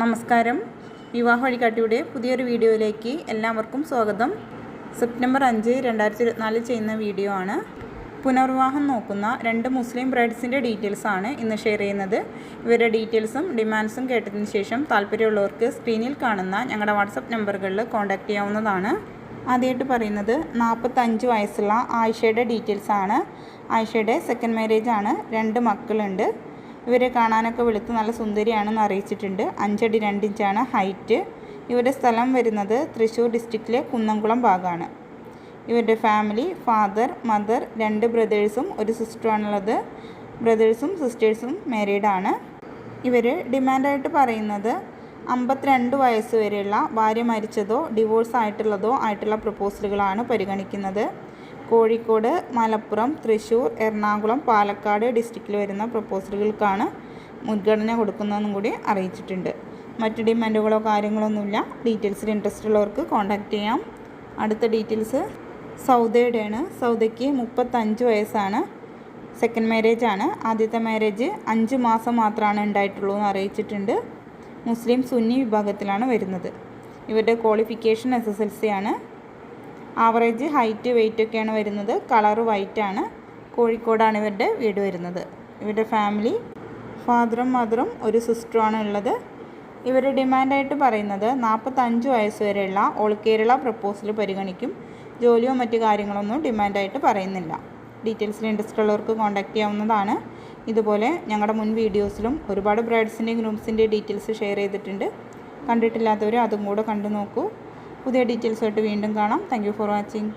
നമസ്കാരം. വിവാഹ വഴികാട്ടിയുടെ പുതിയൊരു വീഡിയോയിലേക്ക് എല്ലാവർക്കും സ്വാഗതം. സെപ്റ്റംബർ അഞ്ച് രണ്ടായിരത്തി ഇരുപത്തിനാലിൽ ചെയ്യുന്ന വീഡിയോ ആണ്. പുനർവിവാഹം നോക്കുന്ന രണ്ട് മുസ്ലിം ബ്രൈഡ്സിന്റെ ഡീറ്റെയിൽസ് ആണ് ഇന്ന് ഷെയർ ചെയ്യുന്നത്. ഇവരുടെ ഡീറ്റെയിൽസും ഡിമാൻഡ്സും കേട്ടതിന് ശേഷം താല്പര്യമുള്ളവർക്ക് സ്ക്രീനിൽ കാണുന്ന ഞങ്ങളുടെ വാട്സപ്പ് നമ്പറുകളിൽ കോൺടാക്റ്റ് ചെയ്യാവുന്നതാണ്. ആദ്യമായിട്ട് പറയുന്നത് നാൽപ്പത്തഞ്ച് വയസ്സുള്ള ആയിഷയുടെ ഡീറ്റെയിൽസ് ആണ്. ആയിഷയുടെ സെക്കൻഡ് മാരേജ് ആണ്. രണ്ട് മക്കളുണ്ട്. ഇവരെ കാണാനൊക്കെ വെളുത്ത് നല്ല സുന്ദരിയാണെന്ന് അറിയിച്ചിട്ടുണ്ട്. അഞ്ചടി രണ്ടിഞ്ചാണ് ഹൈറ്റ്. ഇവരുടെ സ്ഥലം വരുന്നത് തൃശ്ശൂർ ഡിസ്ട്രിക്റ്റിലെ കുന്നംകുളം ഭാഗമാണ് ഇവരുടെ ഫാമിലി ഫാദർ മദർ രണ്ട് ബ്രദേഴ്സും ഒരു സിസ്റ്ററാണുള്ളത്. ബ്രദേഴ്സും സിസ്റ്റേഴ്സും മാരീഡാണ്. ഇവർ ഡിമാൻഡായിട്ട് പറയുന്നത് അമ്പത്തിരണ്ട് വയസ്സ് വരെയുള്ള ഭാര്യ മരിച്ചതോ ഡിവോഴ്സ് ആയിട്ടുള്ളതോ ആയിട്ടുള്ള പ്രപ്പോസലുകളാണ് പരിഗണിക്കുന്നത്. കോഴിക്കോട് മലപ്പുറം തൃശ്ശൂർ എറണാകുളം പാലക്കാട് ഡിസ്ട്രിക്റ്റിൽ വരുന്ന പ്രപ്പോസലുകൾക്കാണ് മുൻഗണന കൊടുക്കുന്നതെന്നും കൂടി അറിയിച്ചിട്ടുണ്ട്. മറ്റ് ഡിമാൻഡുകളോ കാര്യങ്ങളൊന്നുമില്ല. ഡീറ്റെയിൽസിൽ ഇൻട്രസ്റ്റ് ഉള്ളവർക്ക് കോൺടാക്റ്റ് ചെയ്യാം. അടുത്ത ഡീറ്റെയിൽസ് സൗദയുടെയാണ്. സൗദയ്ക്ക് മുപ്പത്തഞ്ച് വയസ്സാണ്. സെക്കൻഡ് മാരേജ് ആണ്. ആദ്യത്തെ മാരേജ് അഞ്ച് മാസം മാത്രമാണ് ഉണ്ടായിട്ടുള്ളൂ എന്ന് അറിയിച്ചിട്ടുണ്ട്. മുസ്ലിം സുന്നി വിഭാഗത്തിലാണ് വരുന്നത്. ഇവരുടെ qualification S S L C ആണ്. ആവറേജ് ഹൈറ്റ് വെയിറ്റ് ഒക്കെയാണ് വരുന്നത്. കളറ് വൈറ്റ് ആണ്. കോഴിക്കോടാണ് ഇവരുടെ വീട് വരുന്നത്. ഇവരുടെ ഫാമിലി ഫാദറും മദറും ഒരു സിസ്റ്ററുമാണ് ഉള്ളത്. ഇവർ ഡിമാൻഡായിട്ട് പറയുന്നത് നാൽപ്പത്തഞ്ച് വയസ്സ് വരെയുള്ള ഓൾ കേരള പ്രപ്പോസൽ പരിഗണിക്കും. ജോലിയോ മറ്റു കാര്യങ്ങളൊന്നും ഡിമാൻഡായിട്ട് പറയുന്നില്ല. ഡീറ്റെയിൽസിൽ ഇൻട്രസ്റ്റ് ഉള്ളവർക്ക് കോൺടാക്റ്റ് ചെയ്യാവുന്നതാണ്. ഇതുപോലെ ഞങ്ങളുടെ മുൻ വീഡിയോസിലും ഒരുപാട് ബ്രൈഡ്സിന്റെയും ഗ്രൂംസിന്റെയും ഡീറ്റെയിൽസ് ഷെയർ ചെയ്തിട്ടുണ്ട്. കണ്ടിട്ടില്ലാത്തവർ അതും കൂടെ കണ്ടു നോക്കൂ. പുതിയ ഡീറ്റെയിൽസായിട്ട് വീണ്ടും കാണാം. Thank for watching